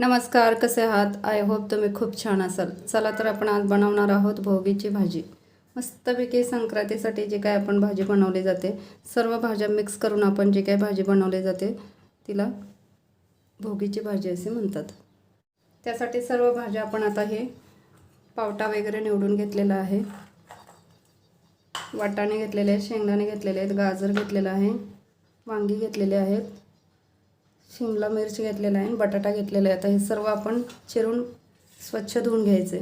नमस्कार कसे आहात? आय होप तुम्ही खूप छान असाल. चला तर आपण आज बनवणार आहोत भोगीची भाजी. मस्तपैकी संक्रांतीसाठी जे काय आपण भाजी बनवली जाते सर्व भाज्या मिक्स करून आपण जे काय भाजी बनवली जाते तिला भोगीची भाजी असे म्हणतात. त्यासाठी सर्व भाज्या आपण आता हे पावटा वगैरे निवडून घेतलेला आहे. वाटाणे घेतलेले आहेत शेंगदाणे घेतलेले आहेत गाजर घेतलेलं आहे वांगी घेतलेले आहेत. शिमला मिरची घेतलेला आहे बटाटा घेतलेला आहे. आता हे सर्व आपण चिरून स्वच्छ धुवून घ्यायचे.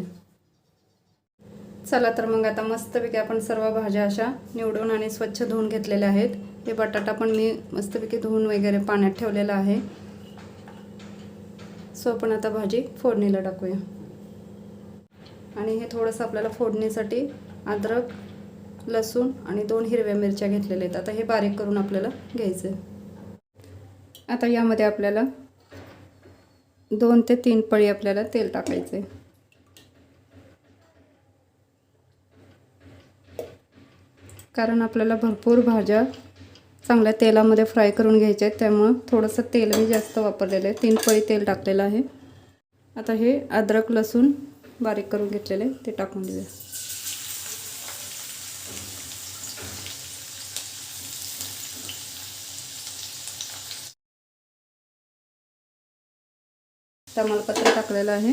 चला तर मग आता मस्तपैकी आपण सर्व भाज्या अशा निवडून आणि स्वच्छ धुवून घेतलेल्या आहेत. हे बटाटा पण मी मस्तपैकी धुवून वगैरे पाण्यात ठेवलेला आहे. सो आपण आता भाजी फोडणीला टाकूया. आणि हे थोडंसं आपल्याला फोडणीसाठी अद्रक लसूण आणि दोन हिरव्या मिरच्या घेतलेल्या आहेत. आता हे बारीक करून आपल्याला घ्यायचं आहे आता यामध्ये आपल्याला दोन ते तीन पळी आपल्याला तेल टाकायचे कारण आपल्याला भरपूर भाज्या चांगल्या तेलामध्ये फ्राय करून घ्यायच्या आहेत त्यामुळं थोडंसं तेल मी जास्त वापरलेलं आहे. तीन पळी तेल टाकलेलं आहे. आता हे अद्रक लसूण बारीक करून घेतलेले ते टाकून देऊया. तमालपत्र टाकलेलं आहे.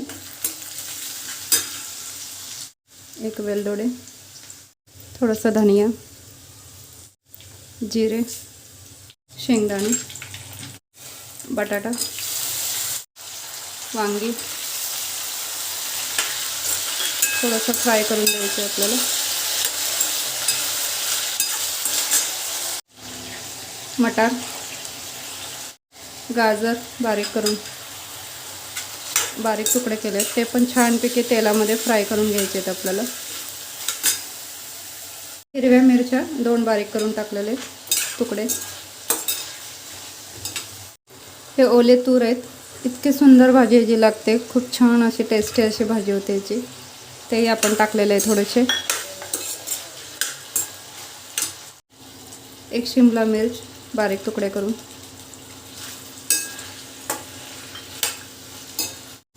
एक वेलदोडे थोडंसं धनिया जिरे शेंगदाणे बटाटा वांगी थोडंसं फ्राय करून द्यायचं आपल्याला. मटार गाजर बारीक करून बारीक तुकडे केले ते पण छानपैकी तेलामध्ये फ्राय करून घ्यायचे आहेत आपल्याला. हिरव्या मिरच्या दोन बारीक करून टाकलेले तुकडे. हे ओले तूर आहेत. इतकी सुंदर भाजी जी लागते. खूप छान अशी टेस्टी अशी भाजी होते याची. तेही आपण टाकलेले आहे थोडेसे. एक शिमला मिर्च बारीक तुकडे करून.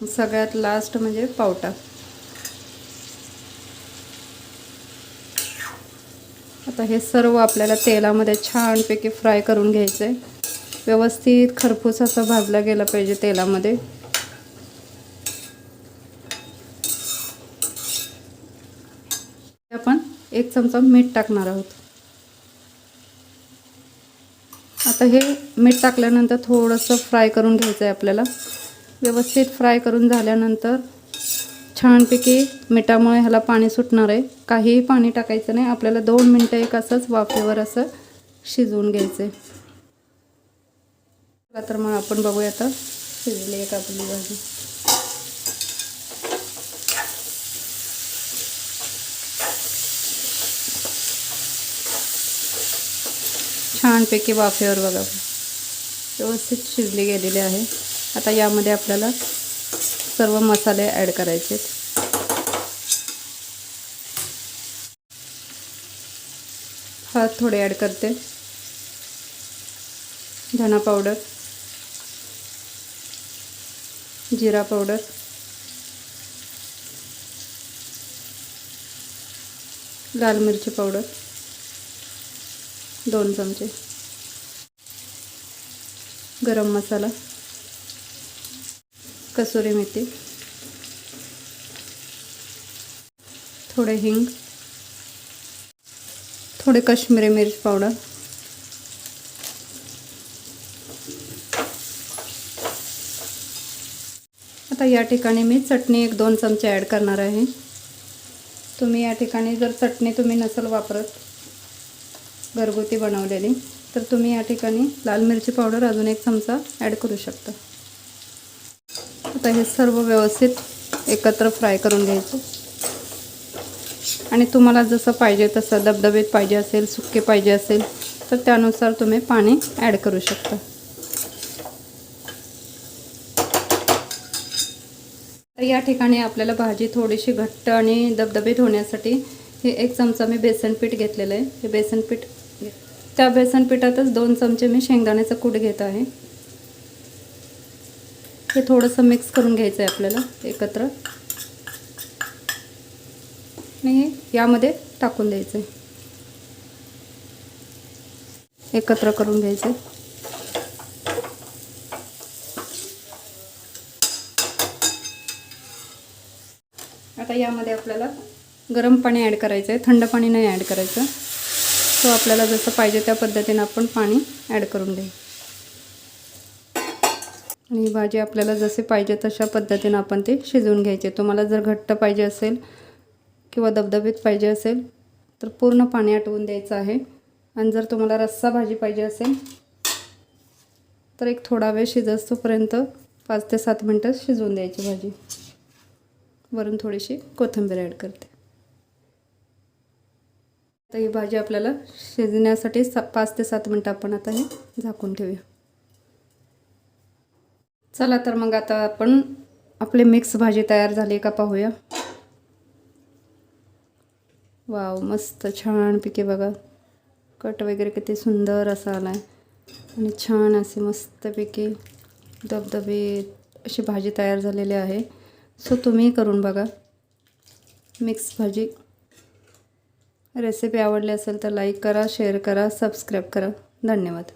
सगळ्यात लास्ट म्हणजे पावटा. आता हे सर्व आपल्याला तेलामध्ये छानपैकी फ्राय करून घ्यायचं आहे व्यवस्थित खरपूस असं भाजला गेला पाहिजे तेलामध्ये. आपण एक चमचा मीठ टाकणार आहोत. आता हे मीठ टाकल्यानंतर थोडंसं फ्राय करून घ्यायचं आहे आपल्याला. व्यवस्थित फ्राय करून झाल्यानंतर छानपैकी मिठामुळे ह्याला पाणी सुटणार आहे. काहीही पाणी टाकायचं नाही. आपल्याला दोन मिनटं एक असंच वाफेवर असं शिजवून घ्यायचं आहे तर मग आपण बघूया आता शिजली एक आपली भाजी. छानपैकी वाफेवर बघा. व्यवस्थित शिजली गेलेली आहे. आता यामध्ये आपल्याला सर्व मसाले ॲड करायचे हळद थोडे ॲड करते. धना पावडर. जिरा पावडर. लाल मिरची पावडर. दोन चमचे. गरम मसाला. कसुरी मेथी थोडे हिंग थोडे काश्मीरी मिर्च पावडर आता या ठिकाणी मी चटणी एक दोन चमचे ॲड करणार आहे. तुम्ही या ठिकाणी जर चटणी तुम्ही नसेल वापरत घरगुती बनवलेली तर तुम्ही या ठिकाणी लाल मिरची पावडर अजून एक चमचा ॲड करू शकता. आता हे सर्व व्यवस्थित एकत्र फ्राय करून घ्यायचं. आणि तुम्हाला जसं पाहिजे तसं दबदबेत पाहिजे असेल सुके पाहिजे असेल तर त्यानुसार तुम्ही पाणी ॲड करू शकता. तर या ठिकाणी आपल्याला भाजी थोडीशी घट्ट आणि दबदबीत होण्यासाठी हे एक चमचा मी बेसन पीठ घेतलेलं आहे. हे बेसन पीठ त्या बेसन पिठातच दोन चमचे मी शेंगदाण्याचं कूट घेत आहे. हे थोडंसं मिक्स करून घ्यायचं आहे आपल्याला एकत्र. आणि हे यामध्ये टाकून द्यायचं आहे एकत्र करून घ्यायचं आता यामध्ये आपल्याला गरम पाणी ॲड करायचं आहे थंड पाणी नाही ॲड करायचं. सो आपल्याला जसं पाहिजे त्या पद्धतीनं आपण पाणी ॲड करून घेऊ आणि ही भाजी आपल्याला जसे पाहिजे तशा पद्धतीनं आपण ते शिजवून घ्यायचे. तुम्हाला जर घट्ट पाहिजे असेल किंवा दबदबीत पाहिजे असेल तर पूर्ण पाणी आटवून द्यायचं आहे. आणि जर तुम्हाला रस्सा भाजी पाहिजे असेल तर एक थोडा वेळ शिजस्तोपर्यंत पाच ते सात मिनटं शिजवून द्यायची भाजी. वरून थोडीशी कोथिंबीर ॲड करते. आता ही भाजी आपल्याला शिजण्यासाठी सा पाच ते सात मिनटं आपण आता हे झाकून ठेवूया. चला तर मग आता आपण आपली मिक्स भाजी तयार झाली का पाहूया. वाव मस्त छानपैकी बघा. कट वगैरे किती सुंदर असा आला आहे आणि छान असे मस्तपैकी धबधबे अशी भाजी तयार झालेली आहे. सो तुम्ही करून बघा. मिक्स भाजी. रेसिपी आवडली असेल तर लाईक करा शेअर करा सबस्क्राईब करा. धन्यवाद.